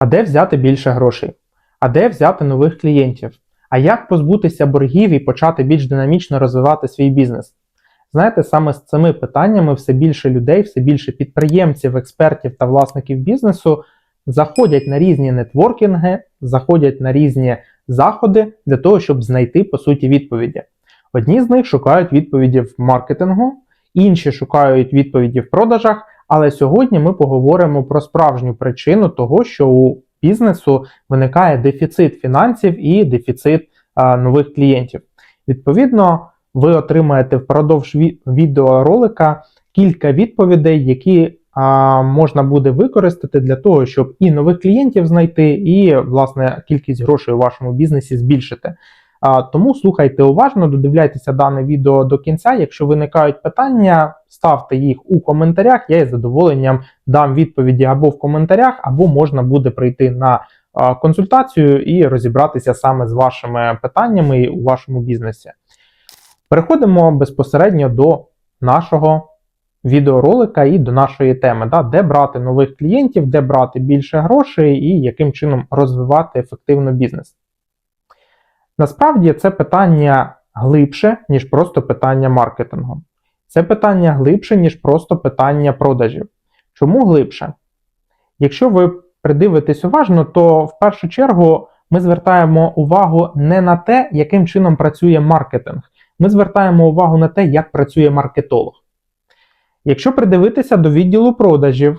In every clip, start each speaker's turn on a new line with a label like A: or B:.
A: А де взяти більше грошей? А де взяти нових клієнтів? А як позбутися боргів і почати більш динамічно розвивати свій бізнес? Знаєте, саме з цими питаннями все більше людей, все більше підприємців, експертів та власників бізнесу заходять на різні нетворкінги, заходять на різні заходи для того, щоб знайти по суті відповіді. Одні з них шукають відповіді в маркетингу, інші шукають відповіді в продажах. Але сьогодні ми поговоримо про справжню причину того, що у бізнесу виникає дефіцит фінансів і дефіцит а, нових клієнтів. Відповідно, ви отримаєте впродовж відеоролика кілька відповідей, які а, можна буде використати для того, щоб і нових клієнтів знайти, і власне кількість грошей у вашому бізнесі збільшити. Тому слухайте уважно, додивляйтеся дане відео до кінця. Якщо виникають питання, ставте їх у коментарях. Я із задоволенням дам відповіді або в коментарях, або можна буде прийти на консультацію і розібратися саме з вашими питаннями у вашому бізнесі. Переходимо безпосередньо до нашого відеоролика і до нашої теми, да, де брати нових клієнтів, де брати більше грошей і яким чином розвивати ефективно бізнес. Насправді це питання глибше, ніж просто питання маркетингу. Це питання глибше, ніж просто питання продажів. Чому глибше? Якщо ви придивитесь уважно, то в першу чергу ми звертаємо увагу не на те, яким чином працює маркетинг. Ми звертаємо увагу на те, як працює маркетолог. Якщо придивитися до відділу продажів,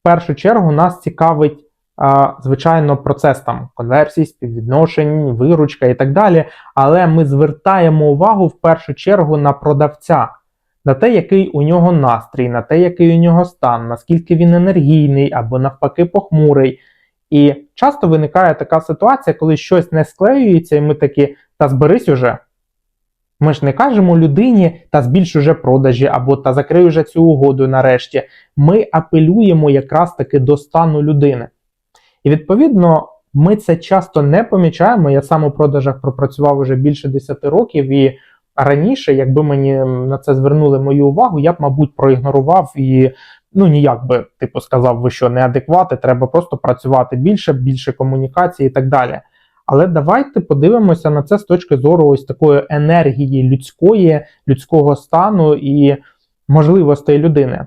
A: в першу чергу нас цікавить, звичайно, процес там конверсій, співвідношень, виручка і так далі. Але ми звертаємо увагу в першу чергу на продавця, на те, який у нього настрій, на те, який у нього стан, наскільки він енергійний або навпаки похмурий. І часто виникає така ситуація, коли щось не склеюється, і ми такі, та зберись уже. Ми ж не кажемо людині та збільш уже продажі або та закрий уже цю угоду нарешті. Ми апелюємо якраз таки до стану людини. І відповідно, ми це часто не помічаємо. Я сам у продажах пропрацював уже більше 10 років, і раніше, якби мені на це звернули мою увагу, я б, мабуть, проігнорував і ну ніяк би, типу, сказав, ви що неадеквати, треба просто працювати більше, більше комунікації і так далі. Але давайте подивимося на це з точки зору ось такої енергії людської, людського стану і можливостей людини.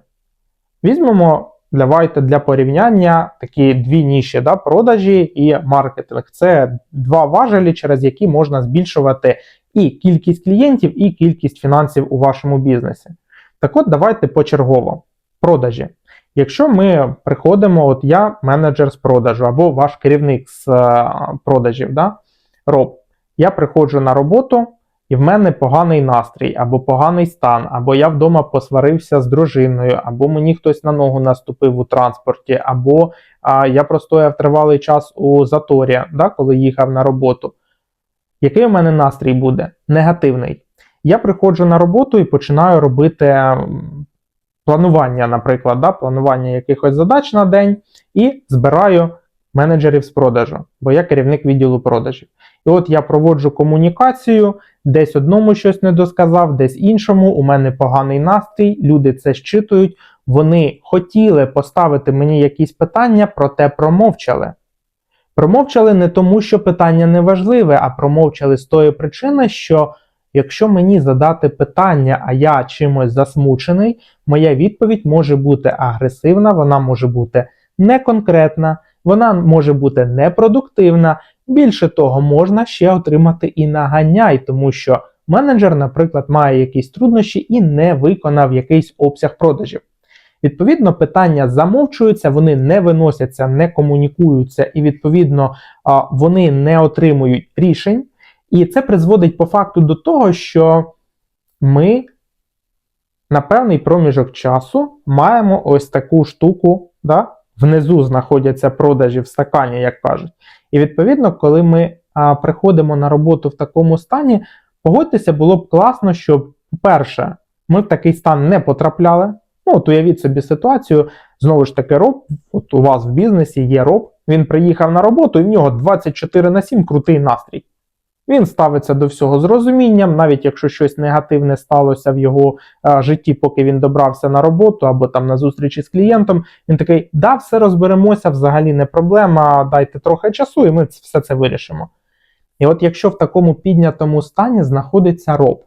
A: Візьмемо, давайте для порівняння такі дві ніші да, продажі і маркетинг. Це два важелі, через які можна збільшувати і кількість клієнтів, і кількість фінансів у вашому бізнесі. Так от, давайте почергово. Продажі. Якщо ми приходимо, от я менеджер з продажу, або ваш керівник з е, продажів, да, роб, я приходжу на роботу, і в мене поганий настрій, або поганий стан, або я вдома посварився з дружиною, або мені хтось на ногу наступив у транспорті, або а, я простояв тривалий час у заторі, да, коли їхав на роботу. Який у мене настрій буде? Негативний. Я приходжу на роботу і починаю робити планування, наприклад, да, планування якихось задач на день, і збираю менеджерів з продажу, бо я керівник відділу продажів. І от я проводжу комунікацію, десь одному щось не досказав, десь іншому. У мене поганий настрій, люди це щитують. Вони хотіли поставити мені якісь питання, проте промовчали. Промовчали не тому, що питання не важливе, а промовчали з тої причини, що якщо мені задати питання, а я чимось засмучений, моя відповідь може бути агресивна, вона може бути неконкретна, вона може бути непродуктивна. Більше того, можна ще отримати і наганяй, тому що менеджер, наприклад, має якісь труднощі і не виконав якийсь обсяг продажів. Відповідно, питання замовчуються, вони не виносяться, не комунікуються, і відповідно вони не отримують рішень. І це призводить по факту до того, що ми на певний проміжок часу маємо ось таку штуку, да? Внизу знаходяться продажі в стакані, як кажуть. І відповідно, коли ми а, приходимо на роботу в такому стані, погодьтеся, було б класно, щоб, по-перше, ми в такий стан не потрапляли. Ну, от уявіть собі ситуацію, знову ж таки, роб, от у вас в бізнесі є роб, він приїхав на роботу, і в нього 24 на 7 крутий настрій. Він ставиться до всього з розумінням, навіть якщо щось негативне сталося в його е, житті, поки він добрався на роботу або там на зустрічі з клієнтом, він такий: да, все розберемося, взагалі не проблема, дайте трохи часу, і ми все це вирішимо. І от якщо в такому піднятому стані знаходиться роб,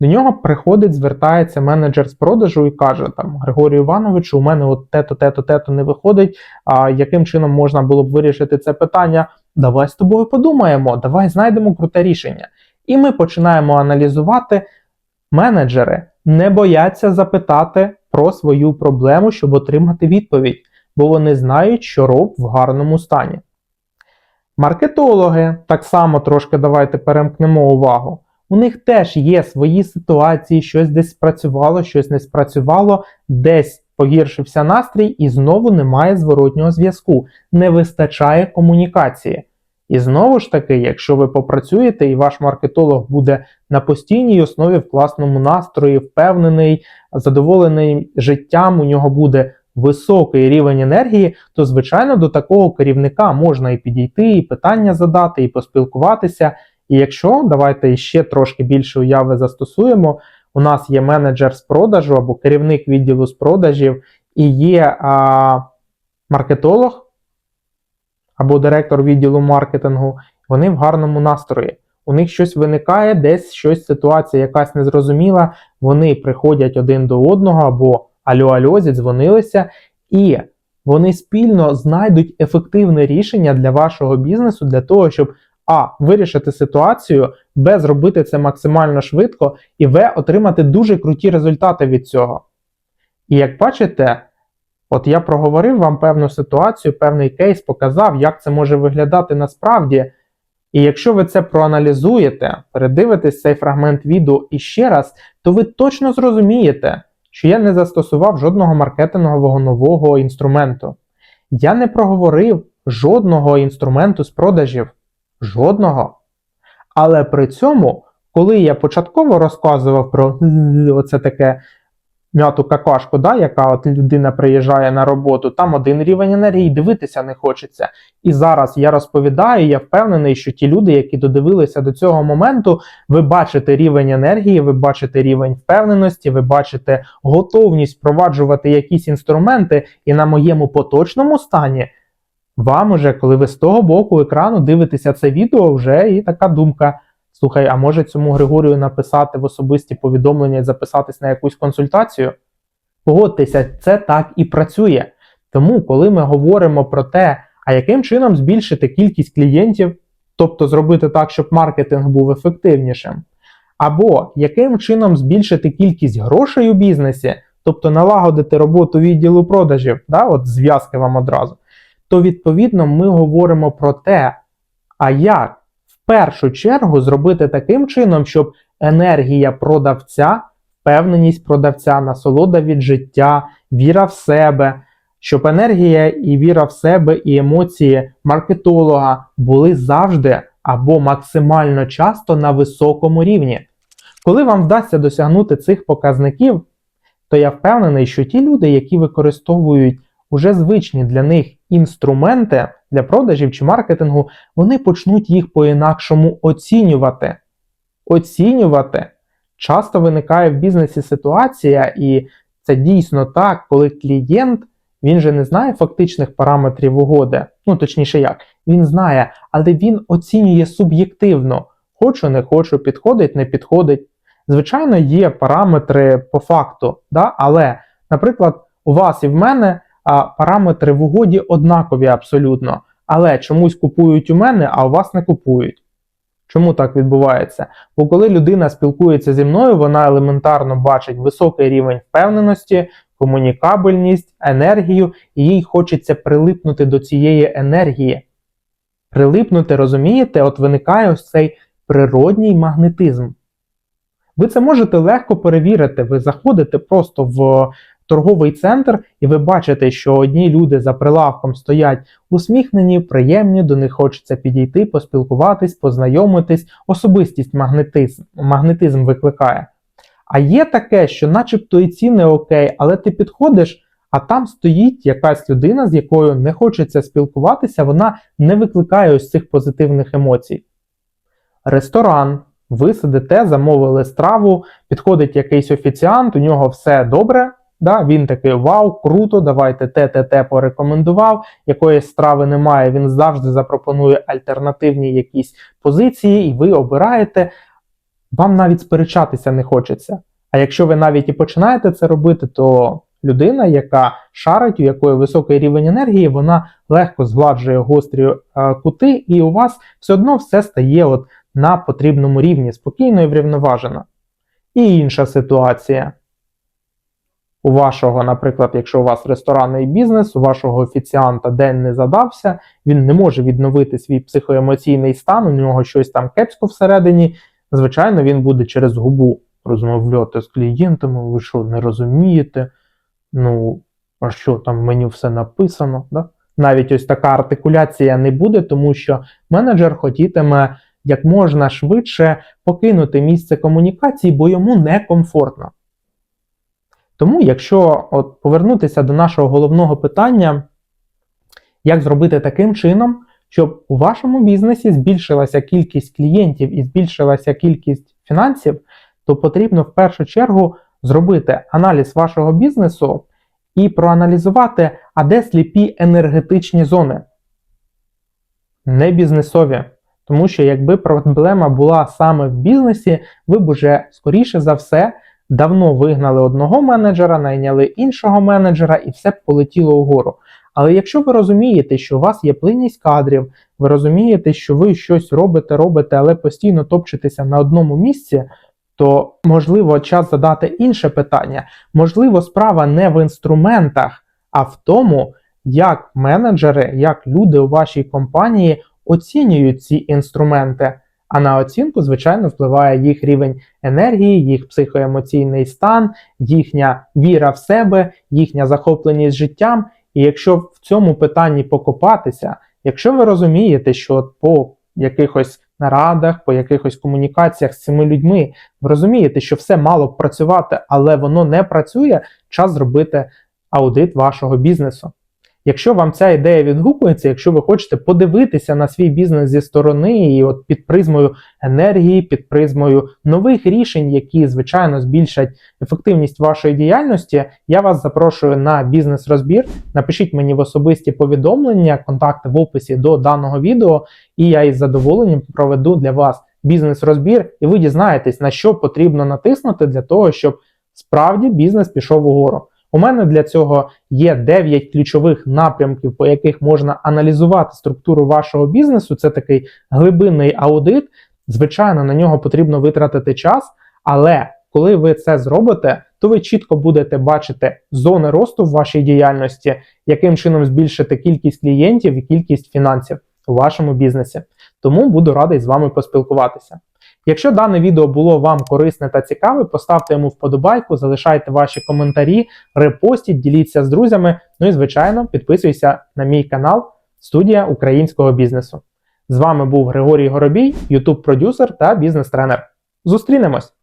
A: до нього приходить, звертається менеджер з продажу і каже: там Григорію Івановичу, у мене от те-то, те-то, те-то не виходить. А яким чином можна було б вирішити це питання? Давай з тобою подумаємо, давай знайдемо круте рішення. І ми починаємо аналізувати. Менеджери не бояться запитати про свою проблему, щоб отримати відповідь, бо вони знають, що роб в гарному стані. Маркетологи так само трошки давайте перемкнемо увагу. У них теж є свої ситуації, щось десь спрацювало, щось не спрацювало, десь погіршився настрій і знову немає зворотнього зв'язку, не вистачає комунікації. І знову ж таки, якщо ви попрацюєте і ваш маркетолог буде на постійній основі в класному настрої, впевнений, задоволений життям, у нього буде високий рівень енергії, то звичайно до такого керівника можна і підійти, і питання задати, і поспілкуватися. І якщо давайте ще трошки більше уяви застосуємо, у нас є менеджер з продажу або керівник відділу з продажів, і є а, маркетолог або директор відділу маркетингу, вони в гарному настрої. У них щось виникає, десь щось ситуація якась незрозуміла. Вони приходять один до одного або альо-альо, зідзвонилися, і вони спільно знайдуть ефективне рішення для вашого бізнесу для того, щоб а. Вирішити ситуацію, Б. Зробити це максимально швидко, і В. Отримати дуже круті результати від цього. І як бачите, от я проговорив вам певну ситуацію, певний кейс, показав, як це може виглядати насправді. І якщо ви це проаналізуєте, передивитесь цей фрагмент відео іще раз, то ви точно зрозумієте, що я не застосував жодного маркетингового нового інструменту. Я не проговорив жодного інструменту з продажів. Жодного. Але при цьому, коли я початково розказував про оце таке м'яту какашку, да, яка от людина приїжджає на роботу, там один рівень енергії дивитися не хочеться. І зараз я розповідаю, я впевнений, що ті люди, які додивилися до цього моменту, ви бачите рівень енергії, ви бачите рівень впевненості, ви бачите готовність впроваджувати якісь інструменти, і на моєму поточному стані. Вам уже, коли ви з того боку екрану дивитеся це відео, вже і така думка. Слухай, а може цьому Григорію написати в особисті повідомлення і записатись на якусь консультацію? Погодьтеся, це так і працює. Тому, коли ми говоримо про те, а яким чином збільшити кількість клієнтів, тобто зробити так, щоб маркетинг був ефективнішим, або яким чином збільшити кількість грошей у бізнесі, тобто налагодити роботу відділу продажів, да, от зв'язки вам одразу, то відповідно ми говоримо про те, а як в першу чергу зробити таким чином, щоб енергія продавця, впевненість продавця, насолода від життя, віра в себе, щоб енергія і віра в себе, і емоції маркетолога були завжди або максимально часто на високому рівні. Коли вам вдасться досягнути цих показників, то я впевнений, що ті люди, які використовують уже звичні для них інструменти для продажів чи маркетингу, вони почнуть їх по-інакшому оцінювати. Оцінювати. Часто виникає в бізнесі ситуація, і це дійсно так, коли клієнт він же не знає фактичних параметрів угоди. Ну, точніше як, він знає, але він оцінює суб'єктивно. Хочу, не хочу, підходить, не підходить. Звичайно, є параметри по факту, да? але, наприклад, у вас і в мене а, параметри в угоді однакові абсолютно, але чомусь купують у мене, а у вас не купують. Чому так відбувається? Бо коли людина спілкується зі мною, вона елементарно бачить високий рівень впевненості, комунікабельність, енергію, і їй хочеться прилипнути до цієї енергії. Прилипнути, розумієте, от виникає ось цей природній магнетизм. Ви це можете легко перевірити. Ви заходите просто в торговий центр, і ви бачите, що одні люди за прилавком стоять усміхнені, приємні, до них хочеться підійти, поспілкуватись, познайомитись, особистість магнетизм, магнетизм викликає. А є таке, що начебто і ціни окей, але ти підходиш, а там стоїть якась людина, з якою не хочеться спілкуватися, вона не викликає ось цих позитивних емоцій. ресторан. Ви сидите, замовили страву, підходить якийсь офіціант, у нього все добре. Да? Він такий вау, круто, давайте те, те, те порекомендував. Якоїсь страви немає, він завжди запропонує альтернативні якісь позиції, і ви обираєте. Вам навіть сперечатися не хочеться. А якщо ви навіть і починаєте це робити, то людина, яка шарить, у якої високий рівень енергії, вона легко згладжує гострі е, кути, і у вас все одно все стає от на потрібному рівні, спокійно і врівноважено. І інша ситуація. У вашого, наприклад, якщо у вас ресторанний бізнес, у вашого офіціанта день не задався, він не може відновити свій психоемоційний стан, у нього щось там кепсько всередині. Звичайно, він буде через губу розмовляти з клієнтами, ви що, не розумієте? Ну, а що там в меню все написано? Да? Навіть ось така артикуляція не буде, тому що менеджер хотітиме як можна швидше покинути місце комунікації, бо йому некомфортно. Тому, якщо от повернутися до нашого головного питання, як зробити таким чином, щоб у вашому бізнесі збільшилася кількість клієнтів і збільшилася кількість фінансів, то потрібно в першу чергу зробити аналіз вашого бізнесу і проаналізувати, а де сліпі енергетичні зони, не бізнесові. Тому що якби проблема була саме в бізнесі, ви б уже скоріше за все давно вигнали одного менеджера, найняли іншого менеджера і все полетіло угору. Але якщо ви розумієте, що у вас є плинність кадрів, ви розумієте, що ви щось робите, робите, але постійно топчетеся на одному місці, то можливо час задати інше питання. Можливо, справа не в інструментах, а в тому, як менеджери, як люди у вашій компанії оцінюють ці інструменти. А на оцінку, звичайно, впливає їх рівень енергії, їх психоемоційний стан, їхня віра в себе, їхня захопленість життям. І якщо в цьому питанні покопатися, якщо ви розумієте, що по якихось нарадах, по якихось комунікаціях з цими людьми, ви розумієте, що все мало б працювати, але воно не працює, час зробити аудит вашого бізнесу. Якщо вам ця ідея відгукується, якщо ви хочете подивитися на свій бізнес зі сторони, і от під призмою енергії, під призмою нових рішень, які звичайно збільшать ефективність вашої діяльності, я вас запрошую на бізнес-розбір. Напишіть мені в особисті повідомлення, контакти в описі до даного відео, і я із задоволенням проведу для вас бізнес-розбір, і ви дізнаєтесь, на що потрібно натиснути для того, щоб справді бізнес пішов угору. У мене для цього є 9 ключових напрямків, по яких можна аналізувати структуру вашого бізнесу. Це такий глибинний аудит. Звичайно, на нього потрібно витратити час, але коли ви це зробите, то ви чітко будете бачити зони росту в вашій діяльності, яким чином збільшити кількість клієнтів і кількість фінансів у вашому бізнесі. Тому буду радий з вами поспілкуватися. Якщо дане відео було вам корисне та цікаве, поставте йому вподобайку, залишайте ваші коментарі, репостіть, діліться з друзями. Ну і, звичайно, підписуйся на мій канал Студія українського бізнесу. З вами був Григорій Горобій, ютуб-продюсер та бізнес-тренер. Зустрінемось!